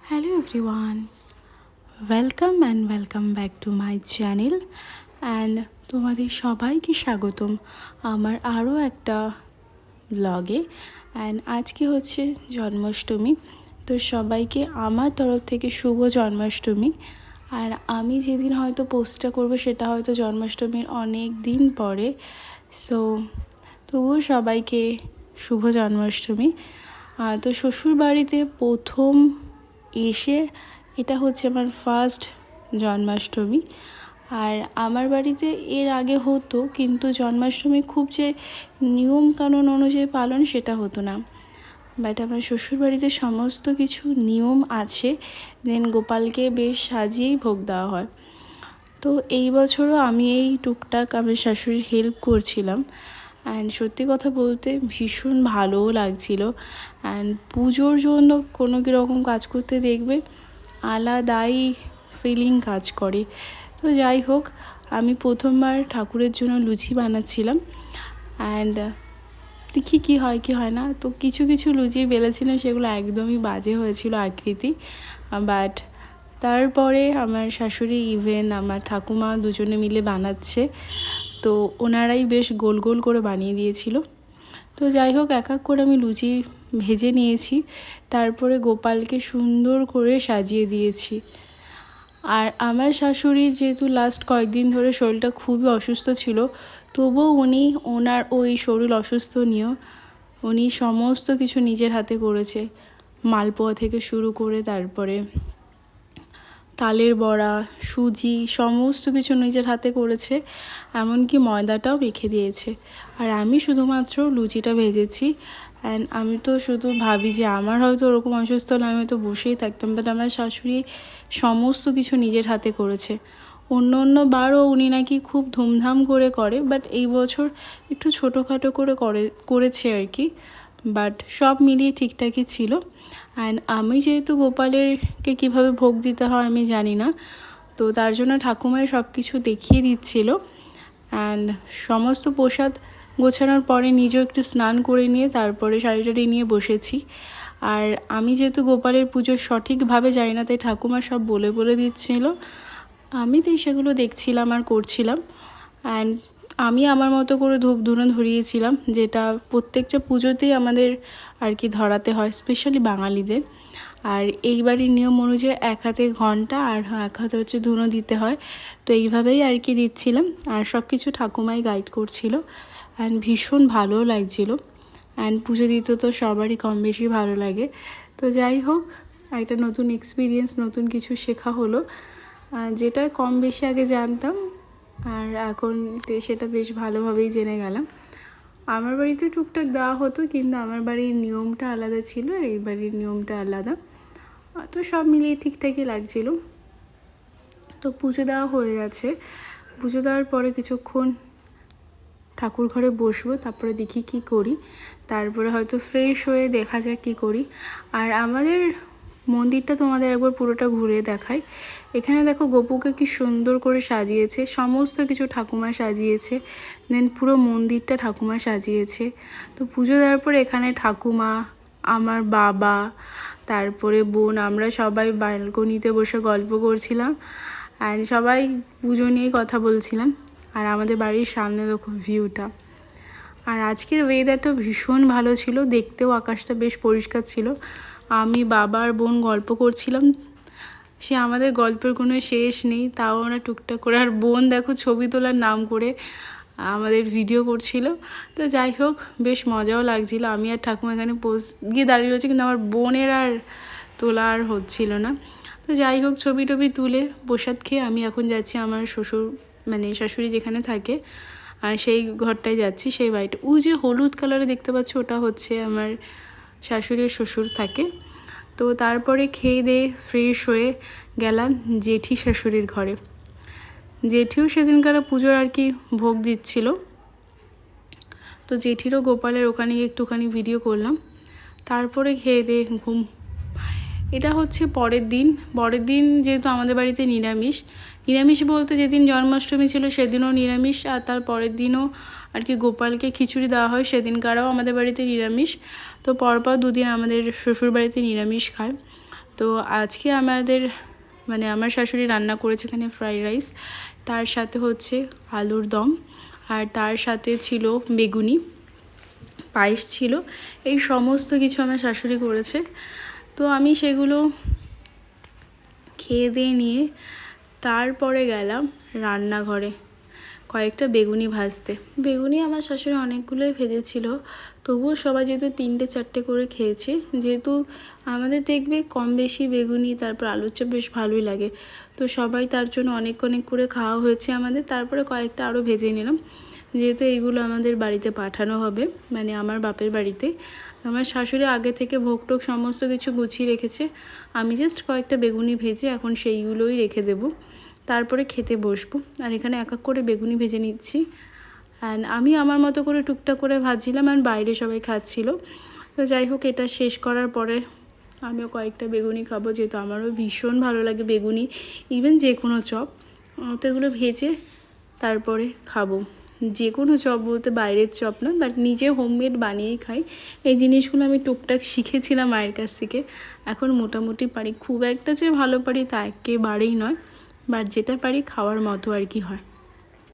Hello everyone welcome and welcome back to my channel and তোমাদের সবাইকে স্বাগতম আমার আরও একটা ব্লগে অ্যান্ড আজকে হচ্ছে জন্মাষ্টমী। তো সবাইকে আমার তরফ থেকে শুভ জন্মাষ্টমী। আর আমি যেদিন হয়তো পোস্টটা করব, সেটা হয়তো জন্মাষ্টমীর অনেক দিন পরে। সো তবুও সবাইকে শুভ জন্মাষ্টমী। তো শ্বশুর বাড়িতে প্রথম এসে এটা হচ্ছে আমার ফার্স্ট জন্মাষ্টমী। আর আমার বাড়িতে এর আগে হতো, কিন্তু জন্মাষ্টমী খুব যে নিয়ম কানুন অনুযায়ী পালন সেটা হতো না। বাট আমার শ্বশুর বাড়িতে সমস্ত কিছু নিয়ম আছে দেন গোপালকে বেশ সাজিয়েই ভোগ দেওয়া হয়। তো এই বছরও আমি এই টুকটাক আমার শাশুড়ির হেল্প করছিলাম। অ্যান্ড সত্যি কথা বলতে ভীষণ ভালোও লাগছিল। অ্যান্ড পুজোর জন্য কোনো কীরকম কাজ করতে দেখবে, আলাদাই ফিলিং কাজ করে। তো যাই হোক, আমি প্রথমবার ঠাকুরের জন্য লুচি বানাচ্ছিলাম। অ্যান্ড দেখি কী হয়, কি হয় না। তো কিছু কিছু লুচি বেলেছিলাম, সেগুলো একদমই বাজে হয়েছিল আকৃতি। বাট তারপরে আমার শাশুড়ি ইভেন আমার ঠাকুমা দুজনে মিলে বানাচ্ছে। তো ওনারাই বেশ গোল গোল করে বানিয়ে দিয়েছিল। তো যাই হোক, এক এক করে আমি লুচি ভেজে নিয়েছি। তারপরে গোপালকে সুন্দর করে সাজিয়ে দিয়েছি। আর আমার শাশুড়ির যেহেতু লাস্ট কয়েকদিন ধরে শরীরটা খুবই অসুস্থ ছিল, তবুও উনি ওনার ওই শরীর অসুস্থ নিয়েও উনি সমস্ত কিছু নিজের হাতে করেছে। মালপোয়া থেকে শুরু করে তারপরে তালের বড়া, সুজি, সমস্ত কিছু নিজের হাতে করেছে, এমনকি ময়দাটাও মেখে দিয়েছে। আর আমি শুধুমাত্র লুচিটা ভেজেছি। অ্যান্ড আমি তো শুধু ভাবি যে আমার হয়তো ওরকম অসুস্থ হলে আমি তো বসেই থাকতাম বাট আমার শাশুড়ি সমস্ত কিছু নিজের হাতে করেছে। অন্য অন্য বারও উনি নাকি খুব ধুমধাম করে করে বাট এই বছর একটু ছোটোখাটো করে করে, করেছে আর কি। বাট সব মিলিয়ে ঠিকঠাকই ছিল। অ্যান্ড আমি যেহেতু গোপালেরকে কীভাবে ভোগ দিতে হয় আমি জানি না। তো তার জন্য ঠাকুমাই সব কিছু দেখিয়ে দিচ্ছিল। অ্যান্ড সমস্ত প্রসাদ গোছানোর পরে নিজেও একটু স্নান করে নিয়ে তারপরে শাড়ি টাড়ি নিয়ে বসেছি। আর আমি যেহেতু গোপালের পুজো সঠিকভাবে জানি না, তাই ঠাকুমা সব বলে বলে দিচ্ছিল। আমি তাই সেগুলো দেখছিলাম আর করছিলাম। অ্যান্ড আমি আমার মতো করে ধূপ ধুনো ধরিয়েছিলাম, যেটা প্রত্যেকটা পুজোতেই আমাদের আর কি ধরাতে হয় স্পেশালি বাঙালিদের। আর এই বাড়ির নিয়ম অনুযায়ী এক হাতে ঘণ্টা আর এক হাতে হচ্ছে ধুনো দিতে হয়। তো এইভাবেই আর কি দিচ্ছিলাম। আর সব কিছু ঠাকুমাই গাইড করছিল অ্যান্ড ভীষণ ভালোও লাগছিল। অ্যান্ড পুজো দিতে তো সবারই কম বেশি ভালো লাগে। তো যাই হোক, একটা নতুন এক্সপিরিয়েন্স নতুন কিছু শেখা হলো। যেটা কম বেশি আগে জানতাম আর এখন সেটা বেশ ভালোভাবেই জেনে গেলাম। আমার বাড়িতে টুকটাক দেওয়া হতো, কিন্তু আমার বাড়ির নিয়মটা আলাদা ছিল আর এই বাড়ির নিয়মটা আলাদা। তো সব মিলিয়ে ঠিকঠাকই লাগছিল। তো পুজো দেওয়া হয়ে গেছে। পুজো দেওয়ার পরে কিছুক্ষণ ঠাকুর ঘরে বসবো, তারপরে দেখি কি করি। তারপরে হয়তো ফ্রেশ হয়ে দেখা যাক কি করি। আর আমাদের মন্দিরটা তোমাদের একবার পুরোটা ঘুরে দেখাই। এখানে দেখো গোপুকে কি সুন্দর করে সাজিয়েছে, সমস্ত কিছু ঠাকুমা সাজিয়েছে দেন পুরো মন্দিরটা ঠাকুমা সাজিয়েছে। তো পুজো দেওয়ার পরে এখানে ঠাকুমা, আমার বাবা, তারপরে বোন, আমরা সবাই ব্যালকনিতে বসে গল্প করছিলাম অ্যান্ড সবাই পুজো নিয়েই কথা বলছিলাম। আর আমাদের বাড়ির সামনে দেখো ভিউটা আর আজকের ওয়েদারটা ভীষণ ভালো ছিল, দেখতেও আকাশটা বেশ পরিষ্কার ছিল। আমি বাবার বোন গল্প করছিলাম। সে আমাদের গল্পের কোনো শেষ নেই, তাও আমরা টুকটাক করে। আর বোন দেখো ছবি তোলার নাম করে আমাদের ভিডিও করছিল। তো যাই হোক, বেশ মজাও লাগছিল। আমি আর ঠাকুমা এখানে পোজ গিয়ে দাঁড়িয়ে রয়েছে, কিন্তু আমার বোনের আর তোলা আর হচ্ছিল না। তো যাই হোক, ছবি টবি তুলে প্রসাদ খেয়ে আমি এখন যাচ্ছি আমার শ্বশুর মানে শাশুড়ি যেখানে থাকে। আর সেই ঘরটায় যাচ্ছি, সেই বাড়িটা। ওই যে হলুদ কালারে দেখতে পাচ্ছ, ওটা হচ্ছে আমার শাশুড়ি শ্বশুর থাকে। তো তারপরে খেয়ে দিয়ে ফ্রেশ হয়ে গেলাম জেঠি শাশুড়ির ঘরে। জেঠিও সেদিনকার পুজোর আর কি ভোগ দিচ্ছিল। তো জেঠিরও গোপালের ওখানে একটুখানি ভিডিও করলাম। তারপরে খেয়ে দিয়ে ঘুম এটা হচ্ছে পরের দিন। পরের দিন যেহেতু আমাদের বাড়িতে নিরামিষ। নিরামিষ বলতে যেদিন জন্মাষ্টমী ছিল সেদিনও নিরামিষ, আর তার পরের দিনও আর কি গোপালকে খিচুড়ি দেওয়া হয়, সেদিনকারও আমাদের বাড়িতে নিরামিষ। তো পরপর দুদিন আমাদের শ্বশুর বাড়িতে নিরামিষ খায়। তো আজকে আমাদের মানে আমার শাশুড়ি রান্না করেছে এখানে ফ্রাইড রাইস, তার সাথে হচ্ছে আলুর দম, আর তার সাথে ছিল বেগুনি, পায়েস ছিল, এই সমস্ত কিছু আমার শাশুড়ি করেছে। তো আমি সেগুলো খেয়ে দিয়ে নিয়ে তারপরে গেলাম রান্নাঘরে কয়েকটা বেগুনি ভাজতে। বেগুনি আমার শাশুড়ি অনেকগুলোই ভেজেছিল, তবুও সবাই যেহেতু তিনটে চারটে করে খেয়েছে, যেহেতু আমাদের দেখবে কম বেশি বেগুনি, তারপর আলুর চপ বেশ ভালোই লাগে, তো সবাই তার জন্য অনেক অনেক করে খাওয়া হয়েছে আমাদের, তারপরে কয়েকটা আরও ভেজে নিলাম, যেহেতু এইগুলো আমাদের বাড়িতে পাঠানো হবে মানে আমার বাপের বাড়িতে আমার শাশুড়ি আগে থেকে ভোগ টোক সমস্ত কিছু গুছিয়ে রেখেছে। আমি জাস্ট কয়েকটা বেগুনি ভেজে এখন সেইগুলোই রেখে দেবো। তারপরে খেতে বসবো। আর এখানে এক এক করে বেগুনি ভেজে নিচ্ছি। অ্যান্ড আমি আমার মতো করে টুকটাক করে ভাজছিলাম অ্যান্ড বাইরে সবাই খাচ্ছিল। তো যাই হোক, এটা শেষ করার পরে আমিও কয়েকটা বেগুনি খাব, যেহেতু আমারও ভীষণ ভালো লাগে বেগুনি ইভেন যে কোনো চপ। তো এগুলো ভেজে তারপরে খাব। যে কোনো চপ বলতে বাইরের চপ না বাট নিজে হোমমেড বানিয়েই খাই। এই জিনিসগুলো আমি টুকটাক শিখেছিলাম মায়ের কাছ থেকে। এখন মোটামুটি পারি। খুব একটা যে ভালো পারি তা একেবারেই নয় বাট যেটা পারি খাওয়ার মতো আর কি হয়।